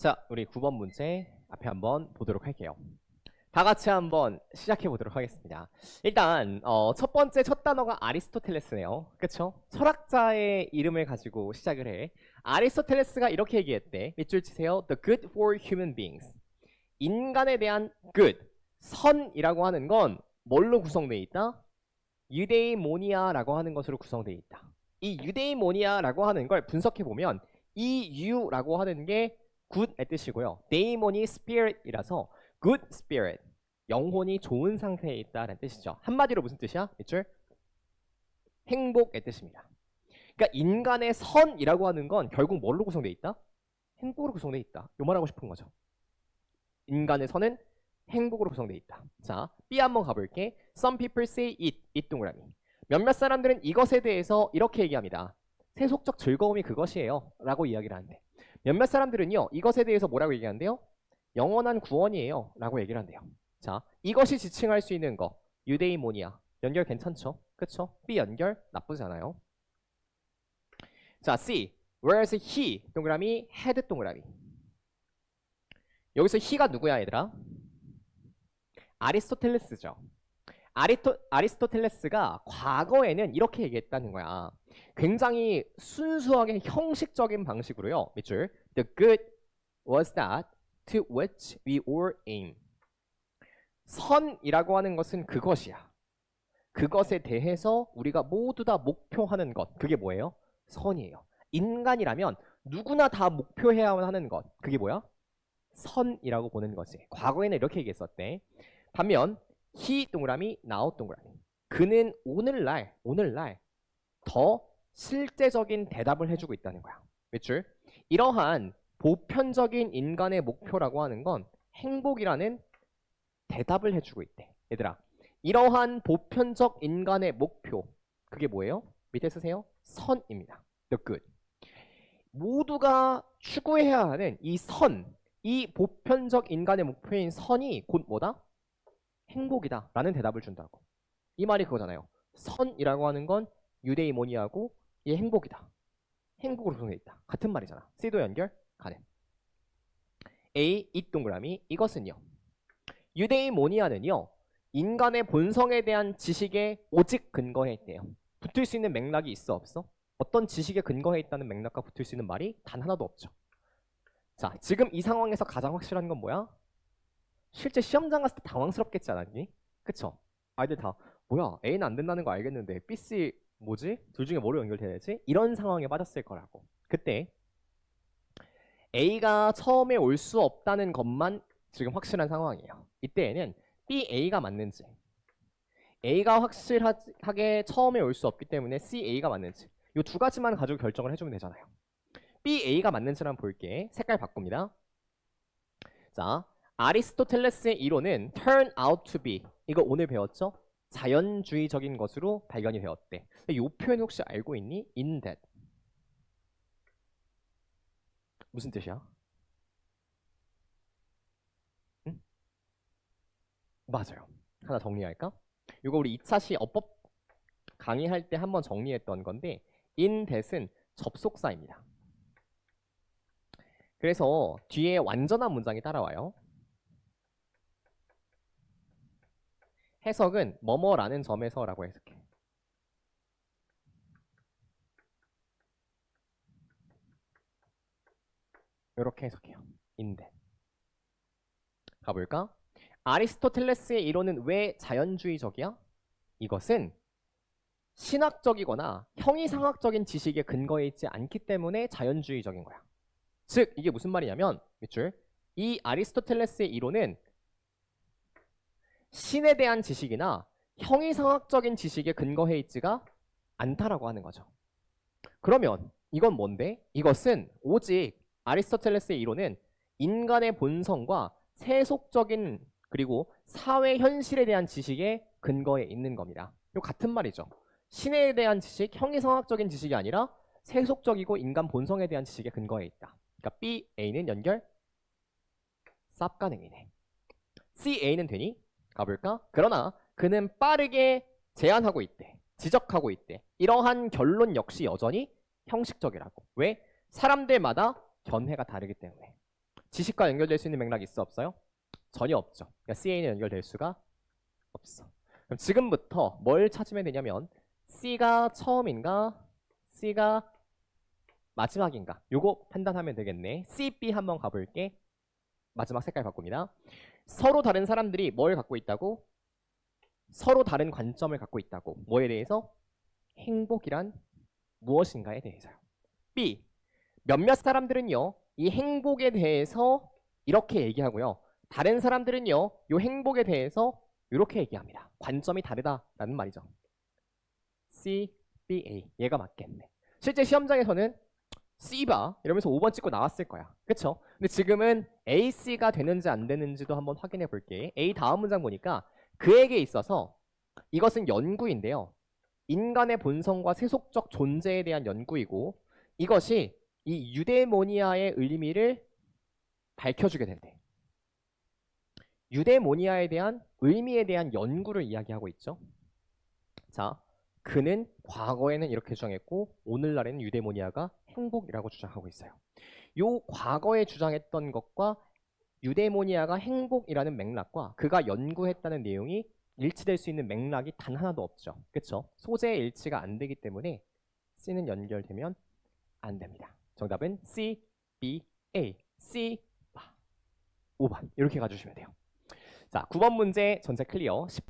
자, 우리 9번 문제 앞에 한번 보도록 할게요. 다 같이 한번 시작해 보도록 하겠습니다. 일단 어, 첫 번째 첫 단어가 아리스토텔레스네요. 그쵸? 철학자의 이름을 가지고 시작을 해. 아리스토텔레스가 이렇게 얘기했대. 밑줄 치세요. The good for human beings. 인간에 대한 good, 선이라고 하는 건 뭘로 구성되어 있다? 유데이모니아라고 하는 것으로 구성되어 있다. 이 유데이모니아라고 하는 걸 분석해 보면 이 유라고 하는 게 good의 뜻이고요. 데이몬이 spirit이라서 good spirit, 영혼이 좋은 상태에 있다는 뜻이죠. 한마디로 무슨 뜻이야? 밑줄? 행복의 뜻입니다. 그러니까 인간의 선이라고 하는 건 결국 뭘로 구성되어 있다? 행복으로 구성되어 있다. 요 말하고 싶은 거죠. 인간의 선은 행복으로 구성되어 있다. 자, B 한번 가볼게. Some people say it, it 동그라미. 몇몇 사람들은 이것에 대해서 이렇게 얘기합니다. 세속적 즐거움이 그것이에요. 라고 이야기를 하는데 몇몇 사람들은요. 이것에 대해서 뭐라고 얘기하는데요? 영원한 구원이에요. 라고 얘기를 한대요. 자, 이것이 지칭할 수 있는 거. 유데이모니아. 연결 괜찮죠? 그쵸? B 연결 나쁘지 않아요. 자, C. Whereas he 동그라미 had 동그라미. 여기서 he가 누구야, 얘들아? 아리스토텔레스죠. 아리토, 아리스토텔레스가 과거에는 이렇게 얘기했다는 거야. 굉장히 순수하게 형식적인 방식으로요. 밑줄. The good was that to which we all aim. 선이라고 하는 것은 그것이야. 그것에 대해서 우리가 모두 다 목표하는 것. 그게 뭐예요? 선이에요. 인간이라면 누구나 다 목표해야만 하는 것. 그게 뭐야? 선이라고 보는 거지. 과거에는 이렇게 얘기했었대. 반면 he 동그라미 now 동그라미. 그는 오늘날 오늘날 더 실제적인 대답을 해주고 있다는 거야. 밑줄. 이러한 보편적인 인간의 목표라고 하는 건 행복이라는 대답을 해주고 있대. 얘들아, 이러한 보편적 인간의 목표 그게 뭐예요? 밑에 쓰세요. 선입니다. The good. 모두가 추구해야 하는 이 선, 이 보편적 인간의 목표인 선이 곧 뭐다? 행복이다 라는 대답을 준다고. 이 말이 그거잖아요. 선이라고 하는 건 유데이모니아고 얘 행복이다. 행복으로 구성되어 있다. 같은 말이잖아. C도 연결 가능. A 이 동그라미. 이것은요. 유데이모니아는요 인간의 본성에 대한 지식에 오직 근거해 있대요. 붙을 수 있는 맥락이 있어 없어? 어떤 지식에 근거해 있다는 맥락과 붙을 수 있는 말이 단 하나도 없죠. 자 지금 이 상황에서 가장 확실한 건 뭐야? 실제 시험장 갔을 때 당황스럽겠지 않았니? 그쵸? 아이들 다 뭐야 A는 안 된다는 거 알겠는데 B, C 뭐지? 둘 중에 뭐로 연결돼야 되지? 이런 상황에 빠졌을 거라고 그때 A가 처음에 올 수 없다는 것만 지금 확실한 상황이에요 이때에는 B, A가 맞는지 A가 확실하게 처음에 올 수 없기 때문에 C, A가 맞는지 이 두 가지만 가지고 결정을 해주면 되잖아요 B, A가 맞는지를 한번 볼게 색깔 바꿉니다 자 아리스토텔레스의 이론은 turn out to be 이거 오늘 배웠죠? 자연주의적인 것으로 발견이 되었대. 이 표현 혹시 알고 있니? in that 무슨 뜻이야? 응? 맞아요. 하나 정리할까? 이거 우리 2차 시 어법 강의할 때 한번 정리했던 건데 in that은 접속사입니다. 그래서 뒤에 완전한 문장이 따라와요. 해석은 뭐뭐라는 점에서라고 해석해. 이렇게 해석해요. 인데. 가볼까? 아리스토텔레스의 이론은 왜 자연주의적이야? 이것은 신학적이거나 형이상학적인 지식에 근거해 있지 않기 때문에 자연주의적인 거야. 즉 이게 무슨 말이냐면 밑줄 이 아리스토텔레스의 이론은 신에 대한 지식이나 형이상학적인 지식에 근거해 있지가 않다라고 하는 거죠. 그러면 이건 뭔데? 이것은 오직 아리스토텔레스의 이론은 인간의 본성과 세속적인 그리고 사회 현실에 대한 지식에 근거해 있는 겁니다. 이 같은 말이죠. 신에 대한 지식, 형이상학적인 지식이 아니라 세속적이고 인간 본성에 대한 지식에 근거해 있다. 그러니까 B, A는 연결 쌉 가능이네. C, A는 되니? 가볼까? 그러나 그는 빠르게 제안하고 있대. 지적하고 있대. 이러한 결론 역시 여전히 형식적이라고. 왜? 사람들마다 견해가 다르기 때문에. 지식과 연결될 수 있는 맥락이 있어 없어요? 전혀 없죠. 그러니까 CA는 연결될 수가 없어. 그럼 지금부터 뭘 찾으면 되냐면 C가 처음인가 C가 마지막인가 요거 판단하면 되겠네. C, B 한번 가볼게. 마지막 색깔 바꿉니다. 서로 다른 사람들이 뭘 갖고 있다고? 서로 다른 관점을 갖고 있다고. 뭐에 대해서? 행복이란 무엇인가에 대해서요. B. 몇몇 사람들은요, 이 행복에 대해서 이렇게 얘기하고요. 다른 사람들은요, 이 행복에 대해서 이렇게 얘기합니다. 관점이 다르다라는 말이죠. C, B, A. 얘가 맞겠네. 실제 시험장에서는 C봐 이러면서 5번 찍고 나왔을 거야. 그쵸? 근데 지금은 A, C가 되는지 안 되는지도 한번 확인해 볼게. A 다음 문장 보니까 그에게 있어서 이것은 연구인데요. 인간의 본성과 세속적 존재에 대한 연구이고 이것이 이 유데모니아의 의미를 밝혀주게 된대. 유데모니아에 대한 의미에 대한 연구를 이야기하고 있죠. 자, 그는 과거에는 이렇게 주장했고 오늘날에는 유데모니아가 행복이라고 주장하고 있어요. 요 과거에 주장했던 것과 유데모니아가 행복이라는 맥락과 그가 연구했다는 내용이 일치될 수 있는 맥락이 단 하나도 없죠. 그렇죠? 소재의 일치가 안 되기 때문에 C는 연결되면 안 됩니다. 정답은 C, B, A, C, 5번 이렇게 가주시면 돼요. 자, 9번 문제 전체 클리어.